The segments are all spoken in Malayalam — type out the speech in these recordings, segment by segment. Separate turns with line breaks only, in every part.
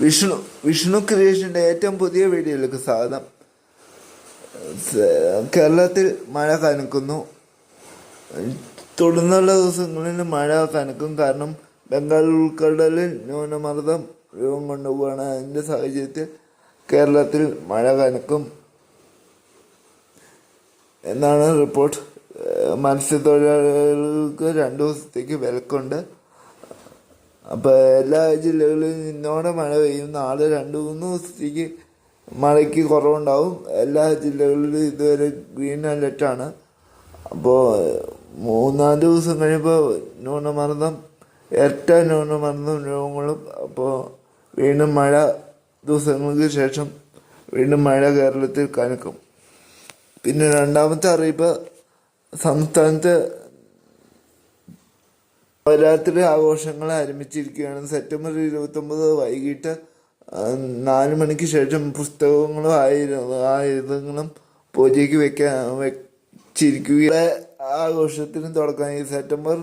വിഷ്ണു വിഷ്ണു ക്രിയേഷന്റെ ഏറ്റവും പുതിയ വീഡിയോയിലേക്ക് സ്വാഗതം. കേരളത്തിൽ മഴ കനക്കുന്നു. തുടർന്നുള്ള ദിവസങ്ങളിൽ മഴ കനക്കും. കാരണം ബംഗാൾ ഉൾക്കടലിൽ ന്യൂനമർദ്ദം രൂപം കൊണ്ടുപോവാണ് അതിന്റെ സാഹചര്യത്തിൽ കേരളത്തിൽ മഴ കനക്കും. എന്നാണ് റിപ്പോർട്ട്. മത്സ്യത്തൊഴിലാളികൾക്ക് രണ്ട് ദിവസത്തേക്ക് വിലക്കുണ്ട്. അപ്പോൾ എല്ലാ ജില്ലകളിലും ഇന്നോടെ മഴ പെയ്യും നാളെ രണ്ട് മൂന്ന് ദിവസത്തേക്ക് മഴയ്ക്ക് കുറവുണ്ടാവും. എല്ലാ ജില്ലകളിലും ഇതുവരെ ഗ്രീൻ അലർട്ടാണ് അപ്പോൾ മൂന്നാൽ ദിവസം കഴിയുമ്പോൾ ന്യൂനമർദ്ദം ഇരട്ട ന്യൂനമർദ്ദം രോഗങ്ങളും അപ്പോൾ വീണ്ടും മഴ ദിവസങ്ങൾക്ക് ശേഷം വീണ്ടും മഴ കേരളത്തിൽ കനക്കും. പിന്നെ രണ്ടാമത്തെ അറിയിപ്പ് സംസ്ഥാനത്ത് നവരാത്രി ആഘോഷങ്ങൾ ആരംഭിച്ചിരിക്കുകയാണ്. സെപ്റ്റംബർ ഇരുപത്തൊമ്പത് വൈകിട്ട് നാല് മണിക്ക് ശേഷം പുസ്തകങ്ങളും ആയുധ ആയുധങ്ങളും പൂജയ്ക്ക് വെക്കാൻ വെച്ചിരിക്കുക ആഘോഷത്തിന് തുടക്കമായി. സെപ്റ്റംബർ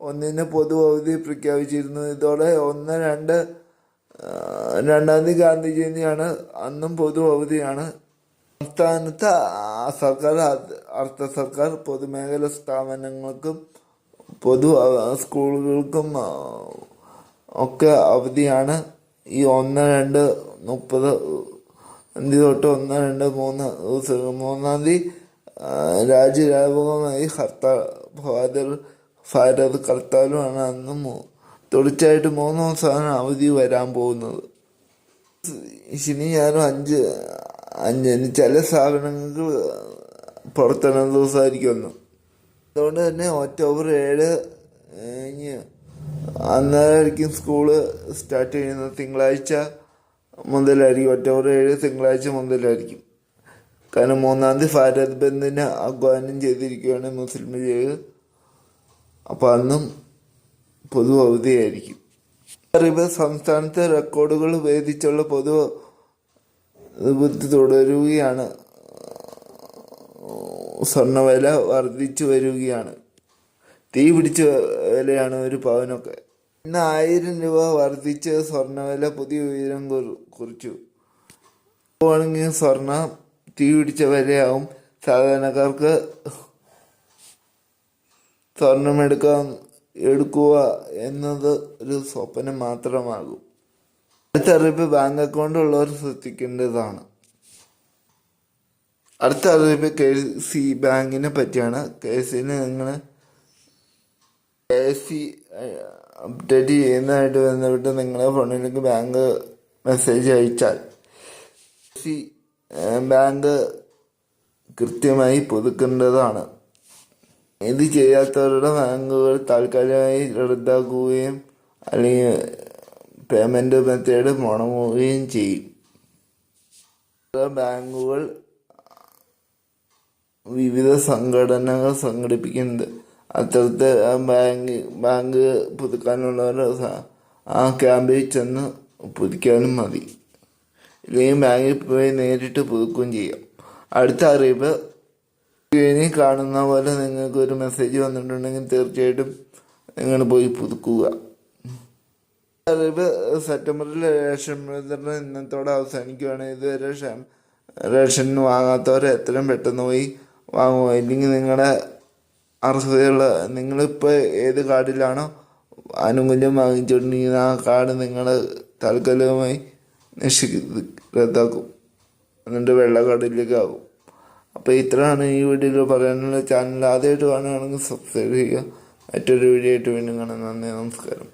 ഒന്നിന് പൊതു അവധി പ്രഖ്യാപിച്ചിരുന്നു. ഇതോടെ ഒന്ന് രണ്ട് രണ്ടാം തീയതി ഗാന്ധി ജയന്തിയാണ്. അന്നും പൊതു അവധിയാണ് സംസ്ഥാനത്ത് സർക്കാർ അർദ്ധ സർക്കാർ പൊതുമേഖലാ സ്ഥാപനങ്ങൾക്കും പൊതു സ്കൂളുകൾക്കും ഒക്കെ അവധിയാണ്. ഈ ഒന്ന് രണ്ട് മുപ്പത് തീയതി തൊട്ട് ഒന്ന് രണ്ട് മൂന്ന് ദിവസം മൂന്നാം തീയതി രാജ്യവ്യാപകമായി ഹർത്താൽ ഭാരത് ഭാരത് കർത്താലുമാണ് അന്ന് തുടർച്ചയായിട്ട് മൂന്ന് ദിവസമാണ് അവധി വരാൻ പോകുന്നത്. ശനി ഞാനും അഞ്ച് അഞ്ചിന് ചില സ്ഥാപനങ്ങൾക്ക് പുറത്തിറങ്ങുന്ന ദിവസമായിരിക്കും അന്ന്. അതുകൊണ്ട് തന്നെ ഒക്ടോബർ ഏഴ് കഴിഞ്ഞ് അന്നേരമായിരിക്കും സ്കൂൾ സ്റ്റാർട്ട് ചെയ്യുന്നത്. തിങ്കളാഴ്ച മുതലായിരിക്കും. ഒക്ടോബർ ഏഴ് തിങ്കളാഴ്ച മുതലായിരിക്കും. കാരണം മൂന്നാം തീയതി ഭാരത് ബന്ദിന് ആഹ്വാനം ചെയ്തിരിക്കുകയാണ് മുസ്ലിം ലീഗ്. അപ്പോൾ അന്നും പൊതു അവധിയായിരിക്കും. അറിവ് സംസ്ഥാനത്തെ റെക്കോർഡുകൾ ഭേദിച്ചുള്ള പൊതു ബുദ്ധി തുടരുകയാണ്. സ്വർണവില വർദ്ധിച്ചു വരികയാണ്. തീ പിടിച്ച വിലയാണ് ഒരു പവനൊക്കെ. ഇന്ന് ആയിരം രൂപ വർദ്ധിച്ച് സ്വർണവില പുതിയ ഉയരം കുറി- കുറിച്ചു. പോകണമെങ്കിൽ സ്വർണം തീ പിടിച്ച വിലയാവും. സാധാരണക്കാർക്ക് സ്വർണം എടുക്കാൻ എടുക്കുക എന്നത് ഒരു സ്വപ്നം മാത്രമാകും. അടുത്തറിയിപ്പ് ബാങ്ക് അക്കൗണ്ട് ഉള്ളവർ ശ്രദ്ധിക്കേണ്ടതാണ്. അടുത്ത അറിയിപ്പ് കെ സി ബാങ്കിനെ പറ്റിയാണ്. കെ സിന് നിങ്ങൾ കെ സി അപ്ഡേറ്റ് ചെയ്യുന്നതായിട്ട് ബന്ധപ്പെട്ട് നിങ്ങളെ ഫോണിലേക്ക് ബാങ്ക് മെസ്സേജ് അയച്ചാൽ സി ബാങ്ക് കൃത്യമായി പുതുക്കേണ്ടതാണ്. ഇത് ചെയ്യാത്തവരുടെ ബാങ്കുകൾ താൽക്കാലികമായി റദ്ദാക്കുകയും അല്ലെങ്കിൽ പേയ്മെന്റ് മെത്തേഡ് മുടങ്ങുകയും ചെയ്യും. ബാങ്കുകൾ വിവിധ സംഘടനകൾ സംഘടിപ്പിക്കുന്നത്. അത്തരത്തെ ബാങ്ക് ബാങ്ക് പുതുക്കാനുള്ളവർ ആ ക്യാമ്പിൽ ചെന്ന് പുതുക്കാനും മതി. ഇല്ലെങ്കിൽ ബാങ്കിൽ പോയി നേരിട്ട് പുതുക്കുകയും ചെയ്യാം. അടുത്ത അറിയിപ്പ് ഇനി കാണുന്ന പോലെ നിങ്ങൾക്ക് ഒരു മെസ്സേജ് വന്നിട്ടുണ്ടെങ്കിൽ തീർച്ചയായിട്ടും നിങ്ങൾ പോയി പുതുക്കുക. അറിയിപ്പ് സെപ്റ്റംബറിൽ റേഷൻ വിതരണം ഇന്നത്തോടെ അവസാനിക്കുകയാണ്. ഇതുവരെ റേഷൻ വാങ്ങാത്തവരെ എത്രയും പെട്ടെന്ന് പോയി വാങ്ങുക ഇല്ലെങ്കിൽ നിങ്ങളുടെ അർഹതയുള്ള നിങ്ങളിപ്പോൾ ഏത് കാർഡിലാണോ ആനുകൂല്യം വാങ്ങിച്ചുകൊണ്ടിരിക്കുന്ന ആ കാർഡ് നിങ്ങൾ താൽക്കാലികമായി നിഷ് റദ്ദാക്കും. എന്നിട്ട് വെള്ള കാർഡിലേക്ക് ആകും അപ്പോൾ ഇത്രയാണ് ഈ വീഡിയോയിൽ പറയാനുള്ള ചാനൽ ആദ്യമായിട്ട് കാണുകയാണെങ്കിൽ സബ്സ്ക്രൈബ് ചെയ്യുക. മറ്റൊരു വീഡിയോ ആയിട്ട് വീണ്ടും കാണാം. നന്ദി നമസ്കാരം.